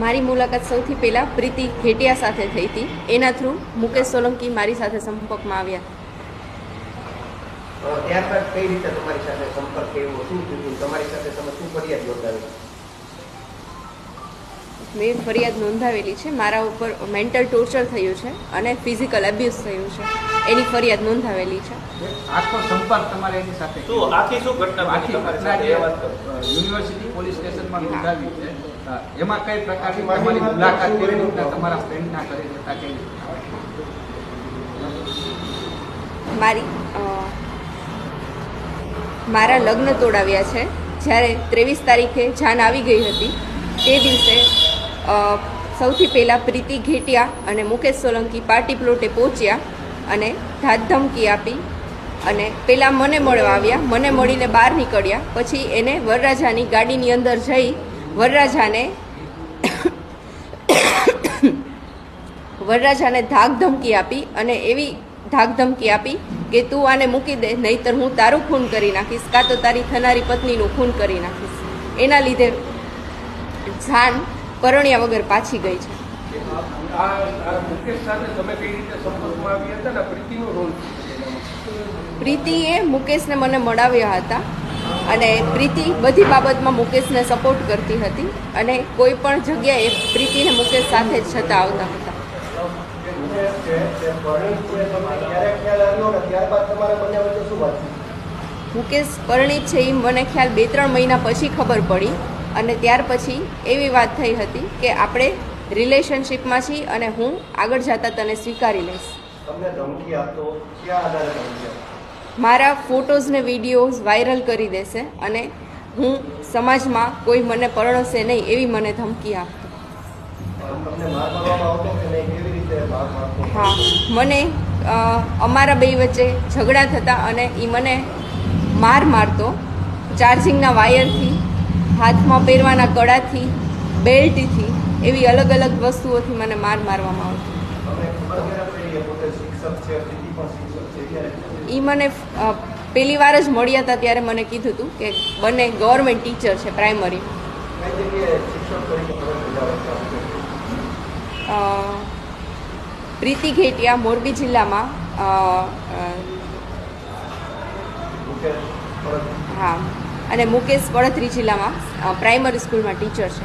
મારી મુલાકાત સૌથી પહેલાં પ્રીતિ ઘેટિયા સાથે થઈ હતી. એના થ્રુ મુકેશ સોલંકી મારી સાથે સંપર્કમાં આવ્યા. ત્યારબાદ કઈ રીતે તમારી સાથે સંપર્ક થયો શું થયું? તમારી સાથે તમે શું ફરિયાદ નોંધાવી મેં ફરિયાદ નોંધાવેલી છે. મારા ઉપર મેન્ટલ ટોર્ચર થયું છે અને ફિઝિકલ અબ્યુઝ થયું છે. એની ફરિયાદ નોંધાવેલી છે. આખો સંપર્ક તમારે એની સાથે શું આખી શું ઘટના આખી ઘટના યુનિવર્સિટી પોલીસ સ્ટેશનમાં નોંધાવી છે. એમાં કઈ પ્રકારની તમારી મુલાકાત કેવી રીતના તમારા ફ્રેન્ડના કરી જતા કઈ મારી મારા લગ્ન તોડાવ્યા છે. જ્યારે ત્રેવીસ તારીખે જાન આવી ગઈ હતી તે દિવસે સૌથી પહેલાં પ્રીતિ ઘેટિયા અને મુકેશ સોલંકી પાર્ટી પ્લોટે પહોંચ્યા અને ધાકધમકી આપી અને પહેલાં મને મળવા આવ્યા. મને મળીને બહાર નીકળ્યા. પછી એને વરરાજાની ગાડીની અંદર જઈ વરરાજાને વરરાજાને ધાક ધમકી આપી અને એવી ધાક ધમકી આપી કે તું આને મૂકી દે નહીતર હું તારું ખૂન કરી નાખીશ કાં તો તારી થનારી પત્નીનું ખૂન કરી નાખીશ. એના લીધે જાન પરણ્યા વગર પાછી ગઈ છે. પ્રીતિએ મુકેશને મને મળાવ્યા હતા. અને પ્રીતિ બધી બાબતમાં મુકેશને સપોર્ટ કરતી હતી અને કોઈ પણ જગ્યાએ પ્રીતિને મુકેશ સાથે જ છતાં આવતા હતા. મુકેશ પરણિત છે એ મને ખ્યાલ બે ત્રણ મહિના પછી ખબર પડી અને ત્યાર પછી એવી વાત થઈ હતી કે આપણે રિલેશનશિપમાં છીએ અને હું આગળ જતા તને સ્વીકારી લઈશ. તમને ધમકી આપતો ક્યાં આધારે ધમકી મારા ફોટોઝ ને વિડીયોઝ વાયરલ કરી દેશે અને હું સમાજમાં કોઈ મને પરણશે નહીં એવી મને ધમકી આપતો. હા, મને અમારા બે વચ્ચે ઝઘડા થતા અને એ મને માર મારતો. ચાર્જિંગના વાયરથી, હાથમાં પહેરવાના કડાથી, બેલ્ટથી એવી અલગ અલગ વસ્તુઓથી મને માર મારવામાં આવતો. એ મને પહેલી વાર જ મળ્યા હતા ત્યારે મને કીધું હતું કે બંને ગવર્મેન્ટ ટીચર છે પ્રાઇમરી પ્રીતિ ઘેટિયા, મોરબી જિલ્લામાં હા, અને મુકેશ વડોદરી જિલ્લામાં પ્રાઇમરી સ્કૂલમાં ટીચર છે.